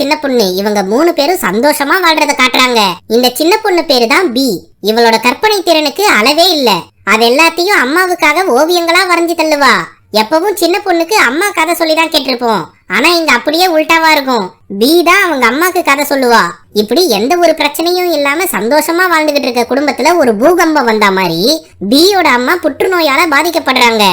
சின்ன பொண்ணு. இவங்க மூணு பேரும் சந்தோஷமா வாழ்றத காட்டுறாங்க. இந்த சின்ன பொண்ணு பேரு தான் பி இவளோட கற்பனை திறனுக்கு அளவே இல்ல. அது எல்லாத்தையும் அம்மாவுக்காக ஓவியங்களா வரைஞ்சு தள்ளுவா. எப்பவும் சின்ன பொண்ணுக்கு அம்மா கதை சொல்லி தான் கேட்டிருப்போம். ஆனா இங்க அப்படியே உல்டாவா இருக்கும். பி தான் அவங்க அம்மாக்கு கதை சொல்லுவா. இப்படி எந்த ஒரு பிரச்சனையும் இல்லாம சந்தோஷமா வாழ்ந்துகிட்டு இருக்க குடும்பத்துல ஒரு பூகம்பம் வந்தா மாதிரி பியோட அம்மா புற்றுநோயால பாதிக்கப்படுறாங்க.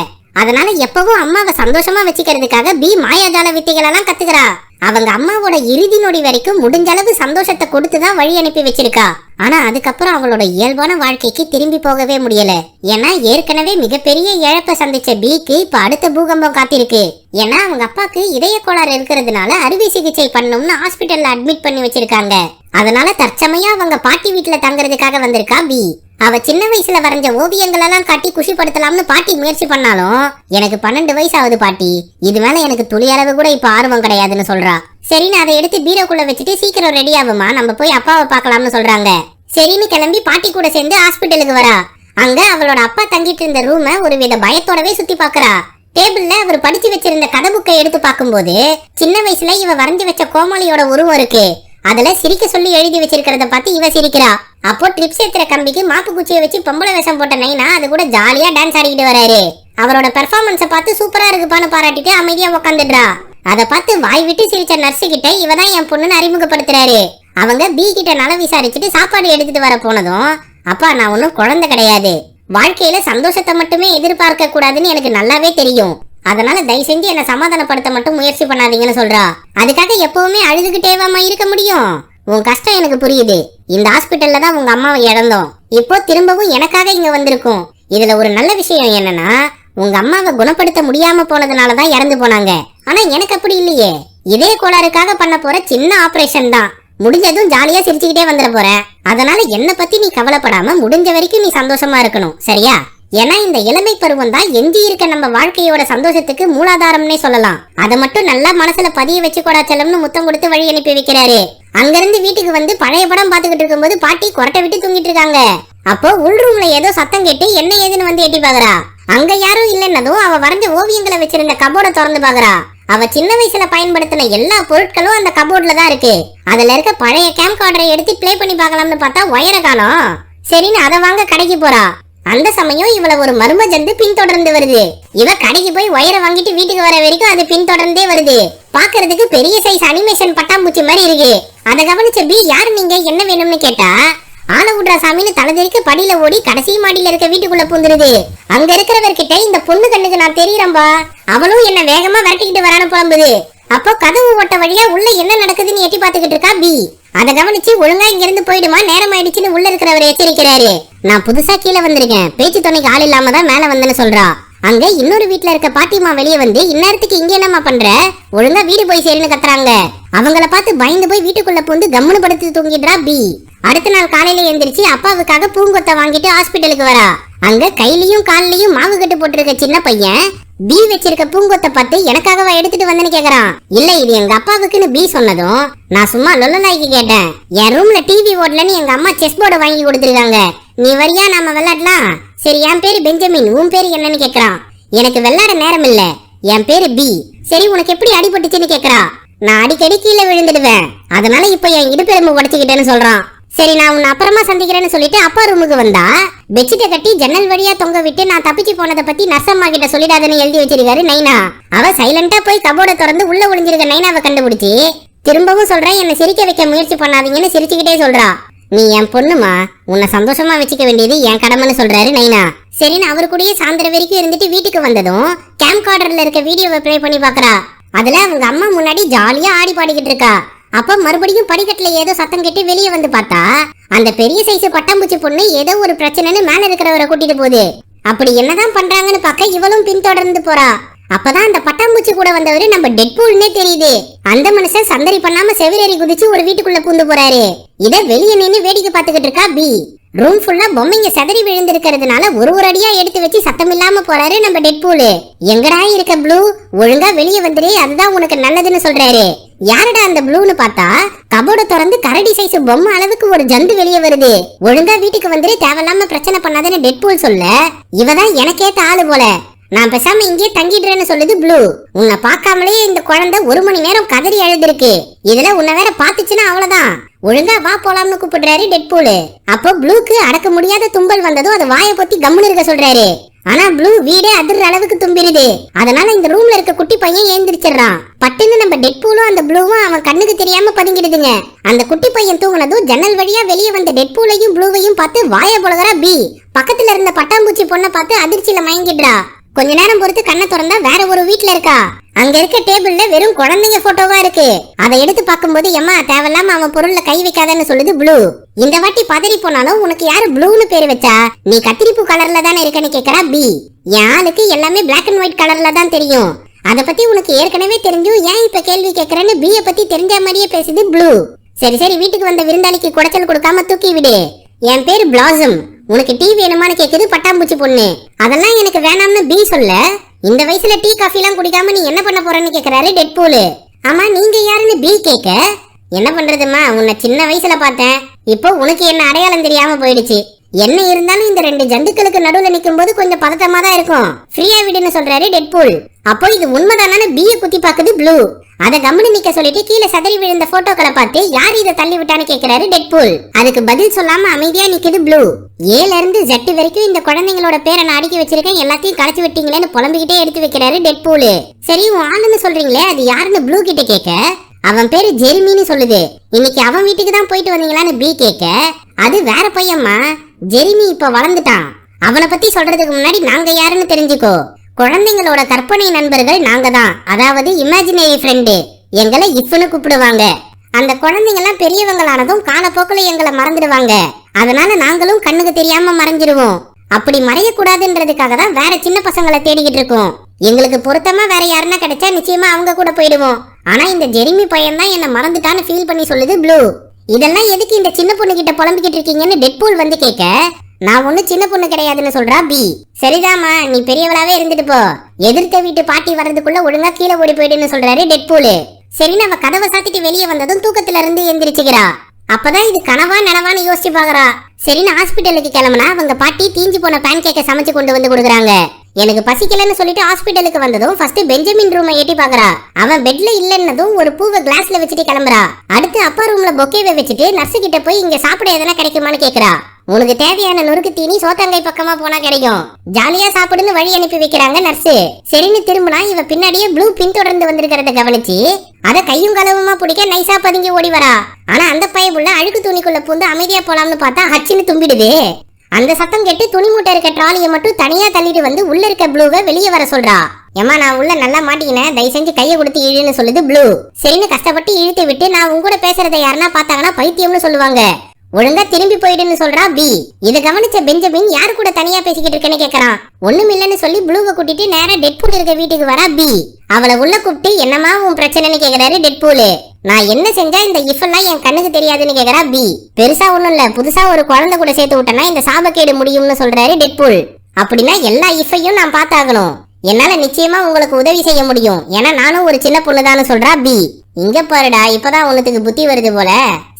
அதனால எப்பவும் அம்மாவை சந்தோஷமா வச்சுக்கிறதுக்காக பி மாயாஜால வித்தைகளெல்லாம் கத்துக்கிறா. அவங்க அம்மாவோட இறுதி நொடி வரைக்கும் முடிஞ்ச அளவு சந்தோஷத்தை கொடுத்து தான் வழி அனுப்பி வச்சிருக்கா. ஆனா அதுக்கப்புறம் அவளோட இயல்பான வாழ்க்கைக்கு திரும்பி போகவே முடியல. ஏன்னா ஏற்கனவே மிகப்பெரிய இழப்பை சந்திச்ச பிக்கு இப்ப அடுத்த பூகம்பம் காத்திருக்கு. ஏன்னா அவங்க அப்பாக்கு இதய கோளாறு இருக்கிறதுனால அறுவை சிகிச்சை பண்ணணும்னு ஹாஸ்பிட்டல்ல அட்மிட் பண்ணி வச்சிருக்காங்க. அதனால தற்சமயம் அவங்க பாட்டி வீட்டுல தங்குறதுக்காக வந்திருக்கா பி. அவ சின்ன வயசுல வரைஞ்ச ஓவியங்கள் எல்லாம் காட்டி குஷிப்படுத்தலாம்னு பாட்டி முயற்சி பண்ணாலும் எனக்கு பன்னெண்டு வயசு ஆகுது பாட்டி. இது மேல எனக்கு துளி அளவு கூட இப்ப ஆர்வம் கிடையாதுன்னு சொல்றா. சரின்னு அதை எடுத்து பீரோக்குள்ள வச்சுட்டு சீக்கிரம் ரெடி ஆகுமா? நம்ம போய் அப்பாவை பார்க்கலாம்னு சொல்றாங்க. சரின்னு கிளம்பி பாட்டி கூட சேர்ந்து ஹாஸ்பிட்டலுக்கு வரா. அங்க அவளோட அப்பா தங்கிட்டு இருந்த ரூம ஒரு வித பயத்தோடவே சுத்தி பாக்குறா. டேபிள்ல அவர் படிச்சு வச்சிருந்த கதை புக்கை எடுத்து பார்க்கும்போது சின்ன வயசுல இவ வரைஞ்சு வச்ச கோமாளியோட உருவம் இருக்கு. அதுல சிரிக்க சொல்லி எழுதி வச்சிருக்கிறத பார்த்து இவ சிரிக்கிறா. அப்போ ட்ரிப்ஸ் ஏத்துற கம்பிக்கு மாப்பு குச்சியை வச்சு பொம்பளை வேஷம் போட்ட நைனா அது கூட ஜாலியா டான்ஸ் ஆடிக்கிட்டு வராரு. அவரோட பெர்ஃபார்மன்ஸை பார்த்து சூப்பரா இருக்குப்பான்னு பாராட்டிட்டு அமைதியா உக்காந்துடுறா. அதை பார்த்து வாய் விட்டு சிரிச்ச நர்ஸு கிட்ட இவ தான் என் பொண்ணுன்னு அறிமுகப்படுத்துறாரு. அவங்க பி கிட்ட நல விசாரிச்சுட்டு சாப்பாடு எடுத்துட்டு வர போனதும் அப்பா நான் ஒன்றும் குழந்தை கிடையாது. வாழ்க்கையில சந்தோஷத்தை மட்டுமே எதிர்பார்க்க கூடாதுன்னு எனக்கு நல்லாவே தெரியும். அதனால தயவு செஞ்சு என்னை சமாதானப்படுத்த மட்டும் முயற்சி பண்ணாதீங்கன்னு சொல்றா. அதுக்காக எப்பவுமே அழுதுகிட்டேவாமா இருக்க முடியும். உன் கஷ்டம் எனக்கு புரியுது. இந்த ஹாஸ்பிட்டல்ல தான் உங்க அம்மாவை இழந்தோம். இப்போ திரும்பவும் எனக்காக இங்க வந்திருக்கோம். இதுல ஒரு நல்ல விஷயம் என்னன்னா உங்க அம்மாவை குணப்படுத்த முடியாம போனதுனால தான் இறந்து போனாங்க. ஆனா எனக்கு அப்படி இல்லையே. இதே கோளாறுக்காக பண்ண போற சின்ன ஆபரேஷன் தான். முடிஞ்சதும் ஜாலியா சிரிச்சுக்கிட்டே வந்துட போற. அதனால என்ன பத்தி நீ கவலைப்படாம முடிஞ்ச வரைக்கும் நீ சந்தோஷமா இருக்கணும். சரியா? ஏன்னா இந்த இளமை பருவம் தான் எஞ்சி இருக்க நம்ம வாழ்க்கையோட சந்தோஷத்துக்கு மூலாதாரம்னே சொல்லலாம். அதை மட்டும் நல்லா மனசுல பதிய வச்சு கொடாச்சலம்னு முத்தம் கொடுத்து வழி அனுப்பி வைக்கிறாரு. அங்கிருந்து வீட்டுக்கு வந்து பழைய படம் பார்த்துக்கிட்டு இருக்கும்போது பாட்டி கொரட்டை விட்டு தூங்கிட்டு இருக்காங்க. அப்போ உள் ரூம்ல ஏதோ சத்தம் கேட்டு என்ன ஏதுன்னு வந்து எட்டி பாக்குறா. அங்க யாரும் இல்லைன்னதும் அவ வரைஞ்ச ஓவியங்களை வச்சிருந்த கபோர்டை திறந்து பாக்குறா. அவ சின்ன வயசுல பயன்படுத்தின எல்லா பொருட்களும் அந்த கபோர்ட்ல தான் இருக்கு. அதுல இருக்க பழைய கேம் கார்டரை எடுத்து ப்ளே பண்ணி பார்க்கலாம்னு பார்த்தா ஒயரை காணும். சரின்னு அதை வாங்க கடைக்கு போறா. அந்த சமயம் இவள ஒரு மர்ம ஜந்து பின்தொடர்ந்து வருது. இவ கடைக்கு போய் ஒயரை வாங்கிட்டு வீட்டுக்கு வர வரைக்கும் அது பின்தொடர்ந்தே வருது. பாக்குறதுக்கு பெரிய சைஸ் அனிமேஷன் பட்டாம்பூச்சி மாதிரி இருக்கு. அதை கவனிச்ச பி யார் நீங்க? என்ன வேணும்னு கேட்டா ஆள விட்றா சாமின்னு தலைதெறிக்க படியில ஓடி கடைசி மாடியில இருக்க வீட்டுக்குள்ள பூந்துருது. அங்க இருக்கிறவர்கிட்ட இந்த பொண்ணு கண்ணுக்கு நான் தெரியறம்பா அவளும் என்ன வேகமா விரட்டிக்கிட்டு வரான்னு புலம்புது. அப்போ கதவு ஓட்ட வழியா உள்ள என்ன நடக்குதுன்னு எட்டி பாத்துக்கிட்டு இருக்கா பி. அதை கவனிச்சு ஒழுங்கா இங்க இருந்து போயிடுமா? நேரம் ஆயிடுச்சுன்னு உள்ள இருக்கிறவர் எச்சரிக்கிறாரு. நான் புதுசா கீழே வந்திருக்கேன். பேச்சு துணைக்கு ஆள் இல்லாம தான் மேல வந்தேன்னு சொல்றா. அங்க இன்னொரு வீட்ல இருக்க பாட்டிமா வெளியே வந்து இந்நேரத்துக்கு இங்க என்னம்மா பண்ற? ஒழுங்கா வீடு போய் சேருன்னு கத்துறாங்க. அவங்கள பார்த்து பயந்து போய் வீட்டுக்குள்ள பூந்து கம்முனு படுத்து தூங்கிடுறா பி. அடுத்த நாள் காலையில எந்திரிச்சு அப்பாவுக்காக பூங்கொத்தை வாங்கிட்டு ஹாஸ்பிட்டலுக்கு வரா. அங்க கையிலயும் கால்லயும் மாவு கட்டு போட்டிருக்க சின்ன பையன் பி வச்சிருக்க பூங்கொத்தை பார்த்து எனக்காகவா எடுத்துட்டு வந்தேன்னு கேக்குறான். இல்ல இது எங்க அப்பாவுக்குன்னு பி சொன்னதும் நான் சும்மா லொல்லலாய்க்கு கேட்டேன். என் ரூம்ல டிவி ஓடலன்னு எங்க அம்மா செஸ் போர்டு வாங்கி கொடுத்துருக்காங்க. நீ வரியா நாம விளையாடலாம்? சரி என் பேரு பெஞ்சமின் உன் பேரு என்னன்னு கேக்குறான். எனக்கு விளையாட நேரம் இல்ல என் பேரு பி சரி உனக்கு எப்படி அடிபட்டுச்சுன்னு கேக்குறான். நான் அடிக்கடி கீழே விழுந்துடுவேன். அதனால இப்ப என் இடுப்பெலும்பு உடச்சுக்கிட்டேன்னு சொல்றான். சரி நான் உன்னை அப்புறமா சந்திக்கிறேன்னு சொல்லிட்டு அப்பா ரூமுக்கு வந்தா. பெட்ஷீட்டை கட்டி ஜன்னல் வழியா தொங்க விட்டு நான் தப்பிச்சு போனதை பத்தி நர்சம்மா கிட்ட சொல்லிடாதன்னு எழுதி வச்சிருக்காரு நைனா. அவ சைலண்டா போய் கபோர்டை திறந்து உள்ள ஒளிஞ்சிருக்க நைனாவை கண்டுபிடிச்சி திரும்பவும் சொல்றேன் என்னை சிரிக்க வைக்க முயற்சி பண்ணாதீங்கன்னு சிரிச்சுக்கிட்டே சொல்றா. நீ என் பொண்ணுமா? உன்னை சந்தோஷமா வச்சுக்க வேண்டியது என் கடமைன்னு சொல்றாரு நைனா. சரின்னு அவரு கூடயே சாயந்தரம் வரைக்கும் இருந்துட்டு வீட்டுக்கு வந்ததும் கேம் கார்டர்ல இருக்க வீடியோவை ப்ளே பண்ணி பாக்குறா அதுல அவங்க அம்மா முன்னாடி ஜாலியா ஆடி பாடிக்கிட்டு இருக்கா. அப்ப மறுபடியும் படிக்கட்டுல ஏதோ சத்தம் கேட்டு வெளியே வந்து பார்த்தா அந்த பெரிய சைஸ் பட்டாம்பூச்சி பொண்ணு ஏதோ ஒரு பிரச்சனைன்னு மேல இருக்கிறவரை கூட்டிட்டு போகுது. அப்படி என்னதான் பண்றாங்கன்னு பார்க்க இவளும் பின்தொடர்ந்து போறா. அப்பதான் அந்த பட்டாம்பூச்சி கூட வந்தவரு நம்ம டெட்பூல்னே தெரியுது. அந்த மனுஷன் சந்தடி பண்ணாம செவிரேறி குதிச்சு ஒரு வீட்டுக்குள்ள பூந்து போறாரு. இத வெளிய நின்னு வேடிக்கை பாத்துக்கிட்டு இருக்கா பி. ரூம் ஃபுல்லா பொம்மைங்க செதறி விழுந்திருக்கிறதுனால ஒரு ஒரு அடியா எடுத்து வச்சு சத்தம் இல்லாம போறாரு நம்ம டெட்பூல் எங்கடா இருக்க ப்ளூ? ஒழுங்கா வெளியே வந்துரு அதுதான் உனக்கு நல்லதுன்னு சொல்றாரு. யாரடா அந்த ப்ளூன்னு பார்த்தா? கபோர்ட திறந்து கரடி சைஸ் பொம்மை அளவுக்கு ஒரு ஜந்து வெளியே வருது. ஒழுங்கா வீட்டுக்கு வந்துரு தேவையில்லாம பிரச்சனை பண்ணாதுன்னு டெட்பூல் சொல்ல. இவதான் எனக்கேத்த ஆளு போல. நான் பேசாம இங்கே தங்கிடுறேன்னு சொல்லுது ப்ளூ. உன்னை பார்க்காமலே இந்த குழந்தை ஒரு மணி நேரம் கதறி அழுதுருக்கு. இதுல உன்னை வேற பாத்துச்சுன்னா அவ்வளவுதான். ஒழுங்கா வா போலாம்னு கூப்பிடுறாரு டெட்பூலு அப்போ ப்ளூக்கு அடக்க முடியாத தும்பல் வந்ததும் அது வாயை பொத்தி கம்முன்னு இருக்க சொல்றாரு. ஆனா ப்ளூ வீடே அதிர்ற அளவுக்கு தும்பிடுது அதனால இந்த ரூம்ல இருக்க குட்டி பையன் ஏந்திரிச்சிடுறான். பட்டுன்னு நம்ம டெட்பூலும் அந்த ப்ளூவும் அவன் கண்ணுக்கு தெரியாம பதுங்கிடுதுங்க. அந்த குட்டி பையன் தூங்கினதும் ஜன்னல் வழியா வெளியே வந்த டெட்பூலையும் ப்ளூவையும் பார்த்து வாய புலகரா பி. பக்கத்துல இருந்த பட்டாம்பூச்சி பொண்ணை பார்த்து அதிர்ச்சியில மயங்கிடுறா. கொஞ்ச நேரம் பொறுத்து கண்ணை திறந்தா வேற ஒரு வீட்ல இருக்கா? அங்க இருக்க டேபிள்ல வெறும் குழந்தைங்க போட்டோவா இருக்கு. அதை எடுத்து பார்க்கும்போது எம்மா தேவையில்லாம அவன் பொருள்ல கை வைக்காதன்னு சொல்லுது ப்ளூ இந்த வாட்டி பதறி போனாலும் உனக்கு யாரு ப்ளூன்னு பேர் வச்சா? நீ கத்திரிப்பூ கலர்ல தானே இருக்கன்னு கேக்குறா பி என் ஆளுக்கு எல்லாமே பிளாக் அண்ட் ஒயிட் கலர்ல தான் தெரியும். அத பத்தி உனக்கு ஏற்கனவே தெரிஞ்சும் ஏன் இப்ப கேள்வி கேக்குறேன்னு பிய பத்தி தெரிஞ்ச மாதிரியே பேசுது ப்ளூ சரி சரி வீட்டுக்கு வந்த விருந்தாளிக்கு குடைச்சல் கொடுக்காம தூக்கி விடு. என் பேர் பிளாசம் உனக்கு டீ வேணுமான்னு கேக்குது பட்டாம்பூச்சி பொண்ணு. அதெல்லாம் எனக்கு வேணாம்னு பி சொல்ல. இந்த வயசுல டீ காஃபி எல்லாம் குடிக்காம நீ என்ன பண்ண போறன்னு கேக்குறாரு டெட்பூல். ஆமா நீங்க யாருன்னு பி கேக்க? என்ன பண்றதுமா உன்னை சின்ன வயசுல பார்த்தேன். இப்போ உனக்கு என்ன அடையாளம் தெரியாம போயிடுச்சு. என்ன இருந்தாலும் இந்த ரெண்டு ஜந்துக்களுக்கு நடுவுல நிக்கும் போது கொஞ்சம் பதட்டமா தான் இருக்கும். ஃப்ரீயா விடுன்னு சொல்றாரு டெட்பூல் அப்போ இது உண்மைதானு பிய குத்தி பாக்குது ப்ளூ அத கம்முனு நிக்க சொல்லிட்டு கீழே சதறி விழுந்த போட்டோக்களை பார்த்து யார் இதை தள்ளி விட்டான்னு கேக்குறாரு டெட்பூல் அதுக்கு பதில் சொல்லாம அமைதியா நிக்குது ப்ளூ ஏல இருந்து ஜெட் வரைக்கும் இந்த குழந்தைங்களோட பேரை நான் அடுக்கி வச்சிருக்கேன் எல்லாத்தையும் களைச்சு விட்டீங்களேன்னு புலம்பிக்கிட்டே எடுத்து வைக்கிறாரு டெட்பூல் சரி உன் ஆளுன்னு சொல்றீங்களே அது யாருன்னு ப்ளூ கிட்ட கேட்க அவன் பேரு ஜெர்மின்னு சொல்லுது. இன்னைக்கு அவன் வீட்டுக்கு தான் போயிட்டு வந்தீங்களான்னு பி கேட்க அது வேற பையம்மா. ஜெரிமி இப்ப வளர்ந்துட்டான். அவனை பத்தி சொல்றதுக்கு முன்னாடி நாங்க யாருன்னு தெரிஞ்சுக்கோ. குழந்தைங்களோட கற்பனை நண்பர்கள் நாங்க தான். அதாவது இமேஜினரி ஃப்ரெண்டு எங்களை இஃப்னு கூப்பிடுவாங்க. அந்த குழந்தைங்கலாம் பெரியவங்களானதும் காலப்போக்கில் எங்களை மறந்துடுவாங்க. அதனால நாங்களும் கண்ணுக்கு தெரியாம மறைஞ்சிருவோம். அப்படி மறையக்கூடாதுன்றதுக்காக தான் வேற சின்ன பசங்களை தேடிக்கிட்டு இருக்கோம். எங்களுக்கு பொருத்தமா வேற யாருன்னா கிடைச்சா நிச்சயமா அவங்க கூட போயிடுவோம். ஆனா இந்த ஜெரிமி பையன் தான் என்ன மறந்துட்டான்னு ஃபீல் பண்ணி சொல்லுது ப்ளூ. இதெல்லாம் எதுக்கு இந்த சின்ன பொண்ணு கிட்ட புலம்பிக்கிட்டு இருக்கீங்கன்னு டெட்பூல் வந்து கேட்க நான் ஒண்ணு சின்ன பொண்ணு கிடையாதுன்னு சொல்றா பி சரிதாம்மா நீ பெரியவளாவே இருந்துட்டு போ. எதிர்த்த வீட்டு பாட்டி வர்றதுக்குள்ள ஒழுங்கா கீழே ஓடி போயிடுன்னு சொல்றாரு டெட்பூல் சரி நம்ம கதவை சாத்திட்டு வெளியே வந்ததும் தூக்கத்துல இருந்து எந்திரிச்சுக்கிறா. அப்பதான் இது கனவா நனவான்னு யோசிச்சு பாக்குறா. சரின்னு ஹாஸ்பிட்டலுக்கு கிளம்புனா அவங்க பாட்டி தீஞ்சு போன பேன் கேக்க சமைச்சு கொண்டு வந்து கொடுக்குறாங்க. எனக்கு பசிக்கலன்னு சொல்லிட்டு ஹாஸ்பிட்டலுக்கு வந்ததும் ஃபர்ஸ்ட் பெஞ்சமின் ரூமை எட்டி பாக்குறா அவன் பெட்ல இல்லன்னதும் ஒரு பூவை கிளாஸ்ல வச்சுட்டு கிளம்புறா. அடுத்து அப்பா ரூம்ல பொக்கேவை வச்சுட்டு நர்ஸ் கிட்ட போய் இங்க சாப்பிட எதனா கிடைக்குமான்னு கேக்குறா. உனக்கு தேவையான நொறுக்கு தீனி சோத்தங்கை பக்கமா போனா கிடைக்கும். ஜாலியா சாப்பிடுன்னு வழி அனுப்பி வைக்கிறாங்க நர்ஸ். சரின்னு திரும்பினா இவ பின்னாடியே ப்ளூ பின் தொடர்ந்து வந்திருக்கிறத கவனிச்சு அத கையும் கலவுமா பிடிக்க நைசா பதுங்கி ஓடி வரா. ஆனா அந்த பையன் அழுக்கு துணிக்குள்ள பூந்து அமைதியா போலாம்னு பார்த்தா ஹச்சின்னு தும்பிடுது. அந்த சத்தம் கேட்டு துணி மூட்டை இருக்க ட்ராலியை மட்டும் தனியா தள்ளிட்டு வந்து உள்ள இருக்க ப்ளூவை வெளியே வர சொல்றா. ஏமா நான் உள்ள நல்லா மாட்டிக்கினேன். தயவு செஞ்சு கையை கொடுத்து இழுன்னு சொல்லுது ப்ளூ சரின்னு கஷ்டப்பட்டு இழுத்து விட்டு நான் உங்க கூட பேசுறதை யாருன்னா பார்த்தாங்கன்னா பைத்தியம்னு சொல்லுவாங்க. ஒழுங்கா திரும்பி போயிடுன்னு சொல்றா பி இத கவனிச்ச பெஞ்சமின் யாரு கூட தனியா பேசிக்கிட்டு இருக்கேன்னு கேக்குறான். ஒண்ணும் இல்லைன்னு சொல்லி ப்ளூவை கூட்டிட்டு நேரா டெட்பூல் இருக்க வீட்டுக்கு வரா பி அவளை உள்ள கூப்பிட்டு என்னமா உன் பிரச்சனைன்னு கேக்குறாரு டெட்பூல் நான் என்ன செஞ்சா இந்த இஃப் எல்லாம் என் கண்ணுக்கு தெரியாதுன்னு கேக்குறா பி பெருசா ஒண்ணும் இல்ல. புதுசா ஒரு குழந்தை கூட சேர்த்து விட்டனா இந்த சாபக்கேடு முடியும்னு சொல்றாரு டெட்பூல் அப்படின்னா எல்லா இஃபையும் நான் பார்த்தாகணும். என்னால நிச்சயமா உங்களுக்கு உதவி செய்ய முடியும். ஏன்னா நானும் ஒரு சின்ன பொண்ணுதான்னு சொல்றா பி இங்க பாருடா இப்பதான் உனத்துக்கு புத்தி வருது போல.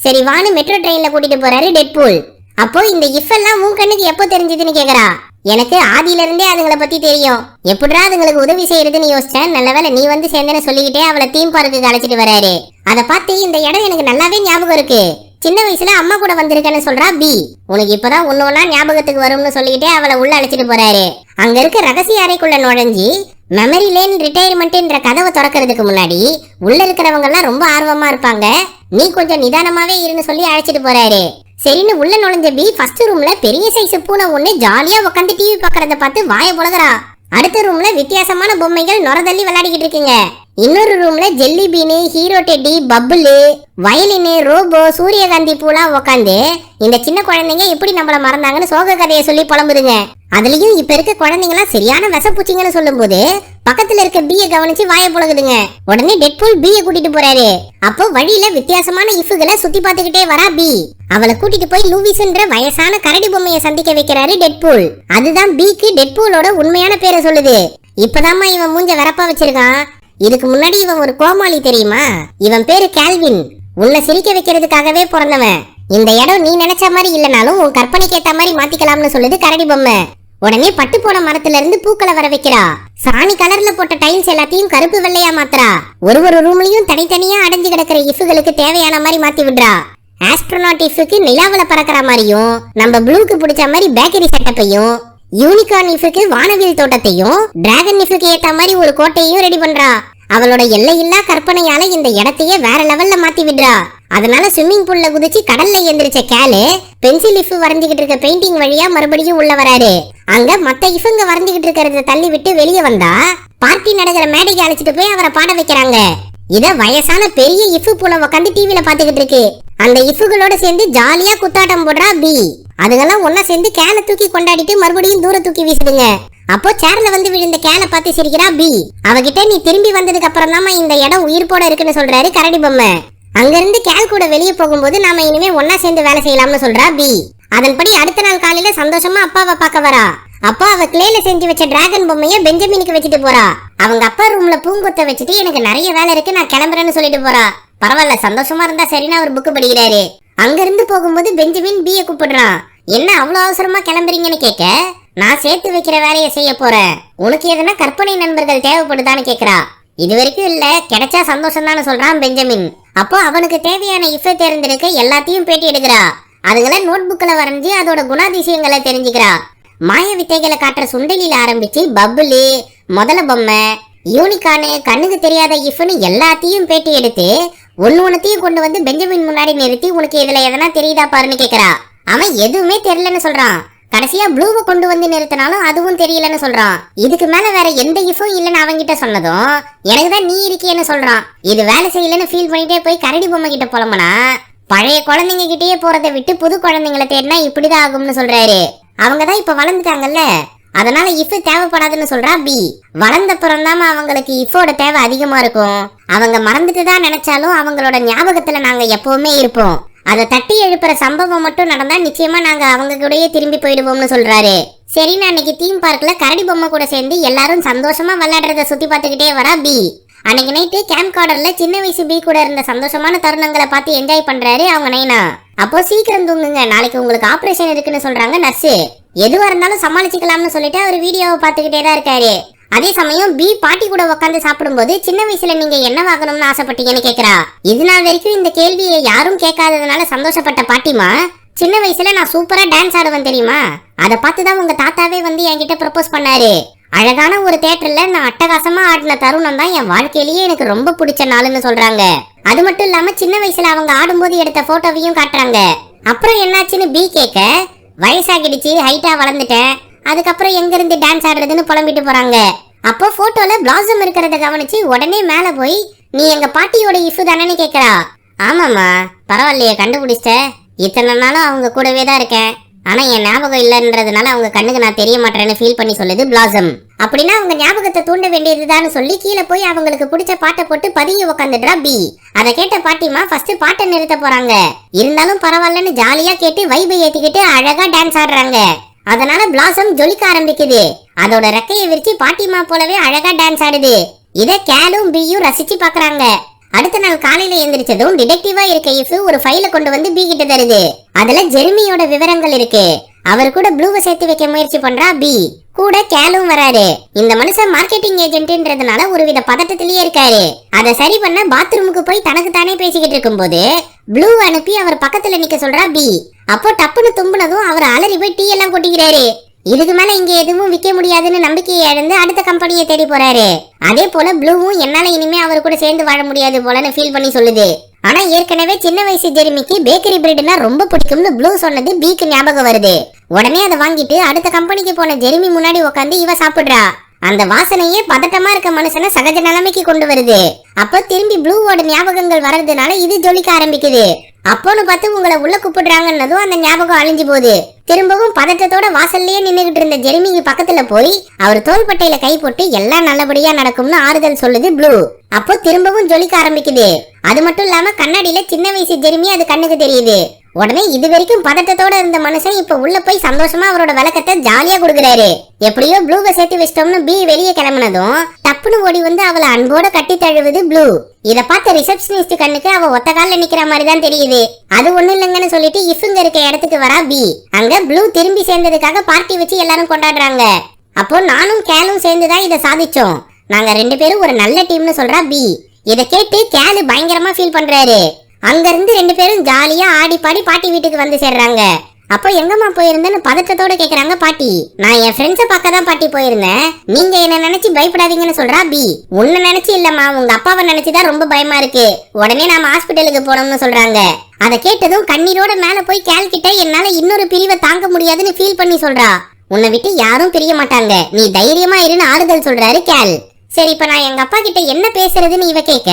சரி வானு மெட்ரோ ட்ரெயின்ல கூட்டிட்டு போறாரு டெட்பூல் அப்போ இந்த இஃப் எல்லாம் உன் கண்ணுக்கு எப்போ தெரிஞ்சதுன்னு கேக்குறா? எனக்கு ஆதியில இருந்தே அதுங்களை பத்தி தெரியும். எப்படிடா அதுங்களுக்கு உதவி செய்யறதுன்னு யோசிச்சேன். நல்ல நீ வந்து சேர்ந்தேன்னு சொல்லிக்கிட்டே அவளை தீம் பார்க்குக்கு அழைச்சிட்டு வராரு. அதை பார்த்து இந்த இடம் எனக்கு நல்லாவே ஞாபகம் இருக்கு. சின்ன வயசுல அம்மா கூட வந்திருக்கேன்னு சொல்றா பி உனக்கு இப்பதான் ஒண்ணு ஞாபகத்துக்கு வரும்னு சொல்லிக்கிட்டே அவளை உள்ள அழைச்சிட்டு போறாரு. அங்க இருக்க ரகசிய அறைக்குள்ள நுழைஞ்சி மெமரி லேன் ரிட்டையர்மெண்ட்ன்ற கதவை திறக்கிறதுக்கு முன்னாடி உள்ள இருக்கிறவங்க எல்லாம் ரொம்ப ஆர்வமா இருப்பாங்க. நீ கொஞ்சம் நிதானமாவே இருன்னு சொல்லி அழைச்சிட்டு போறாரு. சரின்னு உள்ள நுழைஞ்ச பி ஃபர்ஸ்ட் ரூம்ல பெரிய சைஸ் பூனை ஒண்ணு ஜாலியா உட்காந்து டிவி பாக்குறத பார்த்து வாய புலகிறா. அடுத்த ரூம்ல வித்தியாசமான பொம்மைகள் நுரதள்ளி விளையாடிக்கிட்டு இருக்குங்க. இன்னொரு ரூம்ல ஜெல்லி பீனு ஹீரோ டெட்டி பப்புலு வயலினு ரோபோ சூரியகாந்தி பூலாம் உக்காந்து இந்த சின்ன குழந்தைங்க எப்படி நம்மள மறந்தாங்கன்னு சோக கதையை சொல்லி புலம்புதுங்க. அதுலயும் இப்ப இருக்க குழந்தைங்களாம் சரியான விசப்பூச்சிங்கன்னு சொல்லும்போது பக்கத்துல இருக்க பீய கவனிச்சு வாய புழகுதுங்க உடனே டெட்பூல் பீய கூட்டிட்டு போறாரு. அப்போ வழியில வித்தியாசமான இஃபுகளை சுத்தி பார்த்துக்கிட்டே வரா பி அவளை கூட்டிட்டு போய் லூவிஸ்ன்ற வயசான கரடி பொம்மையை சந்திக்க வைக்கிறாரு டெட்பூல் அதுதான் பீக்கு டெட்பூலோட உண்மையான பேரை சொல்லுது. இப்பதாம்மா இவன் மூஞ்ச வரப்பா வச்சிருக்கான். இதுக்கு முன்னாடி இவன் ஒரு கோமாளி தெரியுமா? இவன் பேரு கேல்வின். உன்னை சிரிக்க வைக்கிறதுக்காகவே பிறந்தவன். இந்த இடம் நீ நினைச்ச மாதிரி இல்லனாலும் உன் கற்பனைக்கு ஏத்த மாதிரி மாத்திக்கலாம்னு சொல்லுது கரடி பொம்மை. உடனே பட்டு போன மரத்துல இருந்து பூக்களை வர வைக்கிறா. சாணி கலர்ல போட்ட டைல்ஸ் எல்லாத்தையும் கருப்பு வெள்ளையா மாத்துறா. ஒரு ஒரு ரூம்லயும் தனித்தனியா அடைஞ்சு கிடக்கிற இஃபுகளுக்கு தேவையான மாதிரி மாத்தி விடுறா. ஆஸ்ட்ரோநாட் இஃபுக்கு நிலாவில பறக்கிற மாதிரியும் நம்ம ப்ளூக்கு பிடிச்ச மாதிரி பேக்கரி செட்டப்பையும் யூனிகார்ன் நிஃபுக்கு வானவில் தோட்டத்தையும் டிராகன் நிஃபுக்கு ஏத்த மாதிரி ஒரு கோட்டையும் ரெடி பண்றா. அவளோட எல்லையில்லா கற்பனையால இந்த இடத்தையே வேற லெவல்ல மாத்தி விடுறா. அதனால ஸ்விம்மிங் பூல்ல குதிச்சு கடல்ல எந்திரிச்ச கேலு பென்சில் இஃப் வரைஞ்சிக்கிட்டு இருக்க பெயிண்டிங் வழியா மறுபடியும் உள்ள வராரு. அங்க மத்த இஃபுங்க வரைஞ்சுகிட்டு இருக்கிறத தள்ளி விட்டு வெளியே வந்தா பார்ட்டி நடக்கிற மேடைக்கு அழைச்சிட்டு போய் அவரை பாட வைக்கிறாங்க. இத வயசான பெரிய இஃப் பூல உட்காந்து டிவில பாத்துக்கிட்டு இருக்கு. அந்த இஃபுகளோட சேர்ந்து ஜாலியா குத்தாட்டம் போடுறா பி அதுங்கெல்லாம் ஒன்னா சேர்ந்து கேனை தூக்கி கொண்டாடிட்டு மறுபடியும் தூர தூக்கி வீசுதுங்க. அப்போ சேர்ல வந்து விழுந்த கேனை பார்த்து சிரிக்கிறா பி அவகிட்ட நீ திரும்பி வந்ததுக்கு அப்புறம் இந்த இடம் உயிர்ப்போட இருக்குன்னு சொல்றாரு கரடி பொம்மை. அங்கிருந்து கேல் கூட வெளியே போகும்போது நாம இனிமே ஒன்னா சேர்ந்து வேலை செய்யலாம்னு சொல்றா பி அதன்படி அடுத்த நாள் காலையில சந்தோஷமா அப்பாவை பார்க்க வரா. அப்பா அவ கிளேல செஞ்சு வச்ச டிராகன் பொம்மைய பெஞ்சமினுக்கு வச்சுட்டு போறா. அவங்க அப்பா ரூம்ல பூங்கொத்த வச்சுட்டு எனக்கு நிறைய வேலை இருக்கு நான் கிளம்புறேன்னு சொல்லிட்டு போறா. பரவாயில்ல சந்தோஷமா இருந்தா சரின்னு அவர் புக்கு படிக்கிறாரு. அங்க இருந்து போகும்போது பெஞ்சமின் பிய கூப்பிடுறான். என்ன அவ்வளவு அவசரமா கிளம்புறீங்கன்னு கேட்க நான் சேர்த்து வைக்கிற வேலையை செய்ய போறேன். உனக்கு எதுனா கற்பனை நண்பர்கள் தேவைப்படுதான்னு கேக்குறா இது வரைக்கும் இல்ல கிடைச்சா சந்தோஷம் தானே சொல்றான் பெஞ்சமின். அப்போ அவனுக்கு தேவையான இஃபை தேர்ந்தெடுக்க எல்லாத்தையும் பேட்டி எடுக்கிறா. அதுகளை நோட் புக்கில் வரைஞ்சி அதோட குணாதிசயங்களை தெரிஞ்சுக்கிறா. மாய வித்தைகளை காட்டுற சுண்டலில ஆரம்பிச்சு பப்புலு முதல பொம்மை யூனிகானு கண்ணுக்கு தெரியாத இஃப்னு எல்லாத்தையும் பேட்டி எடுத்து ஒன்னு ஒன்னத்தையும் கொண்டு வந்து பெஞ்சமின் முன்னாடி நிறுத்தி உனக்கு இதுல எதனா தெரியுதா பாருன்னு கேக்குறா. அவன் எதுவுமே தெரியலன்னு சொல்றான். கடைசியா ப்ளூவை கொண்டு வந்து நிறுத்தினாலும் அதுவும் தெரியலன்னு சொல்றான். இதுக்கு மேல வேற எந்த இஃபும் இல்லைன்னு அவன்கிட்ட சொன்னதும் எனக்கு தான் நீ இருக்கியேன்னு சொல்றான். இது வேலை செய்யலன்னு ஃபீல் பண்ணிட்டே போய் கரடி பொம்மை கிட்ட புலம்புனா பழைய குழந்தைங்க கிட்டேயே போறதை விட்டு புது குழந்தைங்களை தேடினா இப்படிதான் ஆகும்னு சொல்றாரு. அவங்க தான் இப்ப வளர்ந்துட்டாங்கல்ல? அதனால இஃப் தேவைப்படாதுன்னு சொல்றா பி வளர்ந்த பிறந்தாம அவங்களுக்கு இஃபோட தேவை அதிகமா இருக்கும். அவங்க மறந்துட்டு தான் நினைச்சாலும் அவங்களோட ஞாபகத்துல நாங்க எப்பவுமே இருப்போம். அதை தட்டி எழுப்புற சம்பவம் மட்டும் நடந்தா நிச்சயமா நாங்க அவங்க கூடயே திரும்பி போயிடுவோம்னு சொல்றாரு. சரி நான் அன்னைக்கு தீம் பார்க்ல கரடி பொம்மை கூட சேர்ந்து எல்லாரும் சந்தோஷமா விளையாடுறத சுத்தி பார்த்துக்கிட்டே வரா பி அன்னைக்கு நைட்டு கேம்ப் கார்டர்ல சின்ன வயசு பி கூட இருந்த சந்தோஷமான தருணங்களை பார்த்து என்ஜாய் பண்றாரு அவங்க நைனா. அப்போ சீக்கிரம் தூங்குங்க. நாளைக்கு உங்களுக்கு ஆபரேஷன் இருக்குன்னு சொல்றாங்க நர்ஸ் எதுவா இருந்தாலும் சமாளிச்சுக்கலாம்னு சொல்லிட்டு அவர் வீடியோவை பார்த்துக்கிட்டே தான் இருக்காரு. அதே சமயம் பி பாட்டி கூட உட்காந்து சாப்பிடும்போது சின்ன வயசுல நீங்க என்னவாகணும்னு ஆசைப்பட்டீங்கன்னு கேக்குறா. இது நாள் வரைக்கும் இந்த கேள்வியை யாரும் கேட்காததுனால சந்தோஷப்பட்ட பாட்டிமா சின்ன வயசுல நான் சூப்பரா டான்ஸ் ஆடுவேன் தெரியுமா? அதை பார்த்து தான் உங்க தாத்தாவே வந்து என்கிட்ட ப்ரப்போஸ் பண்ணாரு. அழகான ஒரு தேட்டர்ல நான் அட்டகாசமா ஆடின தருணம் தான் என் வாழ்க்கையிலேயே எனக்கு ரொம்ப பிடிச்ச நாளுன்னு சொல்றாங்க. அது மட்டும் இல்லாம சின்ன வயசுல அவங்க ஆடும்போது எடுத்த போட்டோவையும் காட்டுறாங்க. அப்புறம் என்னாச்சுன்னு பி கேட்க வயசாகிடுச்சு ஹைட்டா வளர்ந்துட்டேன். அதுக்கப்புறம் எங்க இருந்து டான்ஸ் ஆடுறதுன்னு புலம்பிட்டு போறாங்க. அப்போ போட்டோல பிளாசம் இருக்கிறத கவனிச்சு உடனே மேல போய் நீ எங்க பாட்டியோட இஃபு தானேன்னு கேக்குறா. ஆமாம்மா பரவாயில்லையே கண்டுபிடிச்ச இத்தனை நாளும் அவங்க கூடவே தான் இருக்கேன். ஆனால் என் ஞாபகம் இல்லைன்றதுனால அவங்க கண்ணுக்கு நான் தெரிய மாட்டேன்னு ஃபீல் பண்ணி சொல்லுது பிளாசம் அப்படின்னா அவங்க ஞாபகத்தை தூண்ட வேண்டியதுதான்னு சொல்லி கீழே போய் அவங்களுக்கு பிடிச்ச பாட்டை போட்டு பதுங்கி உக்காந்துடுறா பி அதை கேட்ட பாட்டிமா ஃபர்ஸ்ட் பாட்டை நிறுத்த போறாங்க. இருந்தாலும் பரவாயில்லன்னு ஜாலியா கேட்டு வைபை ஏத்திக்கிட்டு அழகா டான்ஸ் ஆடுறாங்க. அதனால பிளாசம் ஜொலிக்க ஆரம்பிக்குது. அதோட ரெக்கையை விரிச்சு பாட்டிமா போலவே அழகா டான்ஸ் ஆடுது. இதை கேலும் பியும் ரசிச்சு பாக்குறாங்க. அடுத்த நாள் காலையில எந்திரிச்சதும் டிடெக்டிவா இருக்க இஃப் ஒரு ஃபைல கொண்டு வந்து பி கிட்ட தருது. அதுல ஜெர்மியோட விவரங்கள் இருக்கு. அவர் கூட ப்ளூவை சேர்த்து வைக்க முயற்சி பண்றா பி கூட கேலும் வராரு. இந்த மனுஷன் மார்க்கெட்டிங் ஏஜென்ட்ன்றதுனால ஒருவித பதட்டத்திலேயே இருக்காரு. அதை சரி பண்ண பாத்ரூமுக்கு போய் தனக்கு தானே பேசிக்கிட்டு இருக்கும்போது ப்ளூ அனுப்பி அவர் பக்கத்துல நிக்க சொல்றா பி அப்போ டப்புன்னு தும்புனதும் அவர் அலறி போய் டீ எல்லாம் கொட்டிக்கிறாரு. இதுக்கு மேல இங்க எதுவும் விற்க முடியாதுன்னு நம்பிக்கையை இழந்து அடுத்த கம்பெனியை தேடி போறாரு. அதே போல ப்ளூவும் என்னால இனிமே அவர் கூட சேர்ந்து வாழ முடியாது போலன்னு ஃபீல் பண்ணி சொல்லுது. ஆனா ஏற்கனவே சின்ன வயசு ஜெரிமிக்கு பேக்கரி பிரெட்னா ரொம்ப பிடிக்கும்னு ப்ளூ சொன்னது பீக்கு ஞாபகம் வருது. உடனே அதை வாங்கிட்டு அடுத்த கம்பெனிக்கு போன ஜெரிமி முன்னாடி உட்காந்து இவ சாப்பிடுறா. அந்த வாசனையே பதட்டமா இருக்க மனுஷனை சகஜ நிலைமைக்கு கொண்டு வருது. அப்ப திரும்பி ப்ளூவோட ஞாபகங்கள் வர்றதுனால இது ஜொலிக்க ஆரம்பிக்குது. அப்போன்னு பார்த்து உங்களை உள்ள கூப்பிடுறாங்கன்னதும் அந்த ஞாபகம் அழிஞ்சு போகுது. திரும்பவும் பதட்டத்தோட வாசல்லயே நின்னுகிட்டு இருந்த ஜெரிமிக்கு பக்கத்துல போய் அவர் தோள்பட்டையில கை போட்டு எல்லாம் நல்லபடியா நடக்கும்னு ஆறுதல் சொல்லுது ப்ளூ. அப்போ திரும்பவும் ஜொலிக்க ஆரம்பிக்குது. அது மட்டும் இல்லாம கண்ணாடியில சின்ன வயசு ஜெரிமி அது கண்ணுக்கு தெரியுது. உடனே இது வரைக்கும் பதட்டத்தோட இருந்த மனுஷன் இப்ப உள்ள போய் சந்தோஷமா அவரோட விளக்கத்தை ஜாலியா கொடுக்குறாரு. எப்படியோ ப்ளூவை சேர்த்து வச்சிட்டோம்னு பி வெளியே கிளம்புனதும் டப்புன்னு ஓடி வந்து அவளை அன்போட கட்டி தழுவுது ப்ளூ. இத பார்த்த ரிசப்ஷனிஸ்ட் கண்ணுக்கு அவ ஒத்த கால நிக்கிற மாதிரி தான் தெரியுது. அது ஒண்ணு இல்லைங்கன்னு சொல்லிட்டு இஃபுங்க இருக்க இடத்துக்கு வரா பி அங்க ப்ளூ திரும்பி சேர்ந்ததுக்காக பார்ட்டி வச்சு எல்லாரும் கொண்டாடுறாங்க. அப்போ நானும் கேலும் சேர்ந்து தான் இதை சாதிச்சோம். நாங்க ரெண்டு பேரும் ஒரு நல்ல டீம்னு சொல்றா பி இத கேட்டு கேலு பயங்கரமா ஃபீல் பண்றாரு. அங்கேருந்து ரெண்டு பேரும் ஜாலியாக ஆடி பாடி பாட்டி வீட்டுக்கு வந்து சேர்றாங்க. அப்போ எங்கம்மா போயிருந்தேன்னு பதட்டத்தோட கேக்குறாங்க பாட்டி. நான் என் ஃப்ரெண்ட்ஸை பார்க்க தான் பாட்டி போயிருந்தேன். நீங்க என்ன நினைச்சு பயப்படாதீங்கன்னு சொல்றா பி. உன்னை நினைச்சு இல்லம்மா உங்க அப்பாவை நினைச்சு தான் ரொம்ப பயமா இருக்கு. உடனே நாம ஹாஸ்பிட்டலுக்கு போனோம்னு சொல்றாங்க. அதை கேட்டதும் கண்ணீரோட மேல போய் கேல் கிட்ட என்னால இன்னொரு பிரிவை தாங்க முடியாதுன்னு ஃபீல் பண்ணி சொல்றா. உன்னை விட்டு யாரும் பிரிய மாட்டாங்க. நீ தைரியமா இருன்னு ஆறுதல் சொல்றாரு கேல் சரி இப்ப நான் எங்க அப்பா கிட்ட என்ன பேசுறதுன்னு இவ கேட்க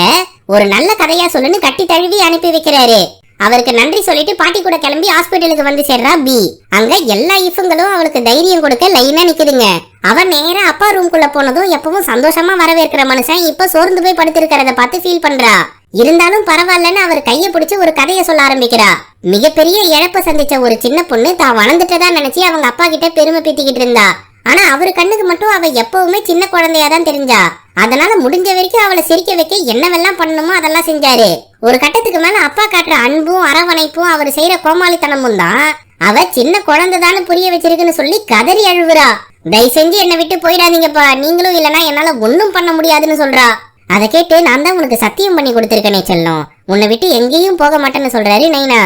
ஒரு நல்ல கதையா சொல்லுன்னு கட்டி தழுவி அனுப்பி வைக்கிறாரு. அவருக்கு நன்றி சொல்லிட்டு பாட்டி கூட கிளம்பி ஹாஸ்பிட்டலுக்கு வந்து சேர்றா பி. அங்க எல்லா இஃபுங்களும் அவளுக்கு தைரியம் கொடுக்க லைனா நிக்குதுங்க. அவ நேரா அப்பா ரூம்குள்ள போனதும் எப்பவும் சந்தோஷமா வரவேற்கிற மனுஷன் இப்ப சோர்ந்து போய் படுத்திருக்கிறத பார்த்து ஃபீல் பண்றா. இருந்தாலும் பரவாயில்லன்னு அவர் கைய பிடிச்சு ஒரு கதையை சொல்ல ஆரம்பிக்கிறா. மிகப்பெரிய இழப்ப சந்திச்ச ஒரு சின்ன பொண்ணு தான் வளர்ந்துட்டதா நினைச்சு அவங்க அப்பா கிட்ட பெருமை பீத்திக்கிட்டு இருந்தா. ஆனா அவரு கண்ணுக்கு மட்டும் அவ எப்பவுமே சின்ன குழந்தையா தான் தெரிஞ்சா. அதனால முடிஞ்ச வரைக்கும் அவளை சிரிக்க வைக்க என்னவெல்லாம் பண்ணணுமோ அதெல்லாம் செஞ்சாரு. ஒரு கட்டத்துக்கு மேல அப்பா காட்டுற அன்பும் அரவணைப்பும் அவர் செய்யற கோமாளித்தனமும் தான் அவ சின்ன குழந்தைதான்னு புரிய வச்சிருக்குன்னு சொல்லி கதறி அழுவுறா. தயவு செஞ்சு என்னை விட்டு போயிடாதீங்கப்பா. நீங்களும் இல்லனா என்னால ஒன்னும் பண்ண முடியாதுன்னு சொல்றா. அதை கேட்டு நான் தான் உனக்கு சத்தியம் பண்ணி கொடுத்துருக்கேனே செல்லம். உன்னை விட்டு எங்கேயும் போக மாட்டேன்னு சொல்றாரு நைனா.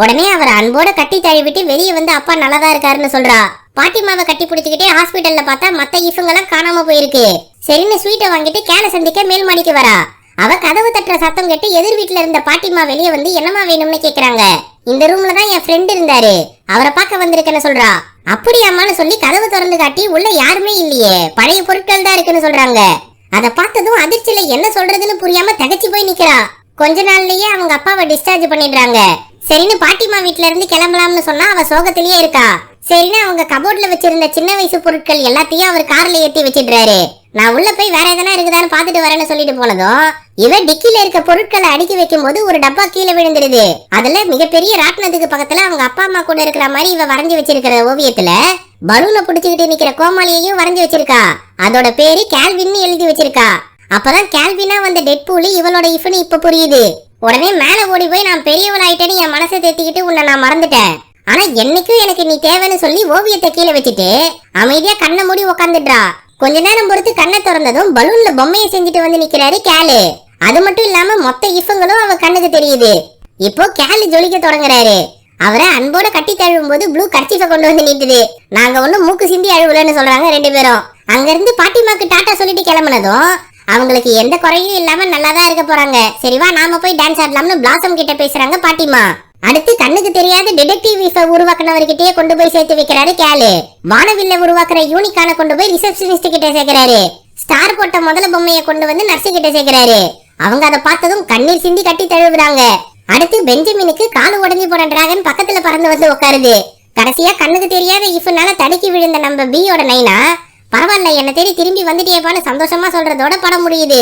உடனே அவர் அன்போட கட்டி தழுவிட்டு வெளியே வந்து அப்பா நல்லதா இருக்காருன்னு சொல்றா. பாட்டிமாவை கட்டி பிடிச்சிக்கிட்டே ஹாஸ்பிட்டல்ல பார்த்தா மத்த இஃபுங்கெல்லாம் காணாம போயிருக்கு. சரின்னு ஸ்வீட்டை வாங்கிட்டு கேனை சந்திக்க மேல் மாடிக்கு வரா. அவ கதவு தட்டுற சத்தம் கேட்டு எதிர் வீட்டுல இருந்த பாட்டிமா வெளியே வந்து என்னமா வேணும்னு கேக்குறாங்க? இந்த ரூம்ல தான் என் ஃப்ரெண்ட் இருந்தாரு. அவரை பார்க்க வந்திருக்கேன்னு சொல்றா. அப்படியாமான்னு சொல்லி கதவு திறந்து காட்டி உள்ள யாருமே இல்லையே. பழைய பொருட்கள் தான் இருக்குன்னு சொல்றாங்க. அத பார்த்ததும் அதிர்ச்சியில என்ன சொல்றதுன்னு புரியாம தகச்சு போய் நிக்கிறா. கொஞ்ச நாள்லயே அவங்க அப்பாவை டிஸ்சார்ஜ் பண்ணிடுறாங்க. சரின்னு பாட்டிமா வீட்ல இருந்து கிளம்பலாம்னு சொன்னா அவ சோகத்திலேயே இருக்கா. சரின்னு அவங்க கபோர்ட்ல வச்சிருந்த சின்ன வயசு பொருட்கள் எல்லாத்தையும் அவர் கார்ல ஏத்தி வச்சிடுறாரு. நான் உள்ள போய் வேற எதனா இருக்குதான்னு பாத்துட்டு வரேன்னு சொல்லிட்டு போனதும் இவ டிக்கில இருக்க பொருட்களை அடுக்கி வைக்கும் போது ஒரு டப்பா கீழே விழுந்துருது. அதுல மிகப்பெரிய ராட்டினத்துக்கு பக்கத்துல அவங்க அப்பா அம்மா கூட இருக்கிற மாதிரி இவ வரைஞ்சு வச்சிருக்கிற ஓவியத்துல பலூனை புடிச்சுக்கிட்டு நிக்கிற கோமாளியையும் வரைஞ்சு வச்சிருக்கா. அதோட பேரு கேல்வின்னு எழுதி வச்சிருக்கா. அப்பதான் கேல்வினா வந்த டெட் பூலி இவளோட இஃப்னு இப்ப புரியுது. உடனே மேல ஓடி போய் நான் பெரியவனாயிட்டேன்னு என் மனசை தேத்திக்கிட்டு உன்னை நான் மறந்துட்டேன். ஆனா என்னைக்கும் எனக்கு நீ தேவைன்னு சொல்லி ஓவியத்தை கீழே வச்சுட்டு அமைதியா கண்ணை மூடி உக்காந்துடுறா. கொஞ்ச நேரம் பொறுத்து கண்ணை திறந்ததும் பலூன்ல பொம்மையை செஞ்சுட்டு வந்து நிக்கிறாரு கேலு அது மட்டும் இல்லாம மொத்த இஃபங்களும் அவ கண்ணுக்கு தெரியுது. இப்போ கேலு ஜொலிக்க தொடங்குறாரு. அவரை அன்போட கட்டி தழுவும் போது ப்ளூ கர்ச்சிஃபை கொண்டு வந்து நீட்டுது. நாங்க ஒண்ணும் மூக்கு சிந்தி அழுவலன்னு சொல்றாங்க ரெண்டு பேரும். அங்க இருந்து பாட்டிமாக்கு டாட்டா சொல்லிட்டு கிளம்புனதும் அவங்களுக்கு எந்த குறையும் இல்லாம நல்லா தான் இருக்க போறாங்க. சரிவா நாம போய் டான்ஸ் ஆடலாம்னு பிளாசம் கிட்ட பேசுறாங்க பாட்டிமா. அடுத்து கண்ணுக்கு தெரியாத டிடெக்டிவ் வீஃபை உருவாக்குனவர்கிட்டயே கொண்டு போய் சேர்த்து வைக்கிறாரு கேளு. வானவில்ல உருவாக்குற யூனிக்கான கொண்டு போய் ரிசப்ஷனிஸ்ட் கிட்ட சேர்க்கிறாரு. ஸ்டார் போட்ட முதல பொம்மையை கொண்டு வந்து நர்ஸ் கிட்ட சேர்க்கிறாரு. அவங்க அதை பார்த்ததும் கண்ணீர் சிந்தி கட்டி தழுவுறாங்க. அடுத்து பெஞ்சமினுக்கு காலு உடஞ்சி போன டிராகன் பக்கத்துல பறந்து வந்து உட்காருது. கடைசியா கண்ணுக்கு தெரியாத இஃப்னால தடுக்கி விழுந்த நம்ம பியோட நைனா பரவாயில்ல என்ன தேடி திரும்பி வந்துட்டியப்பான்னு சந்தோஷமா சொல்றதோட படம் முடியுது.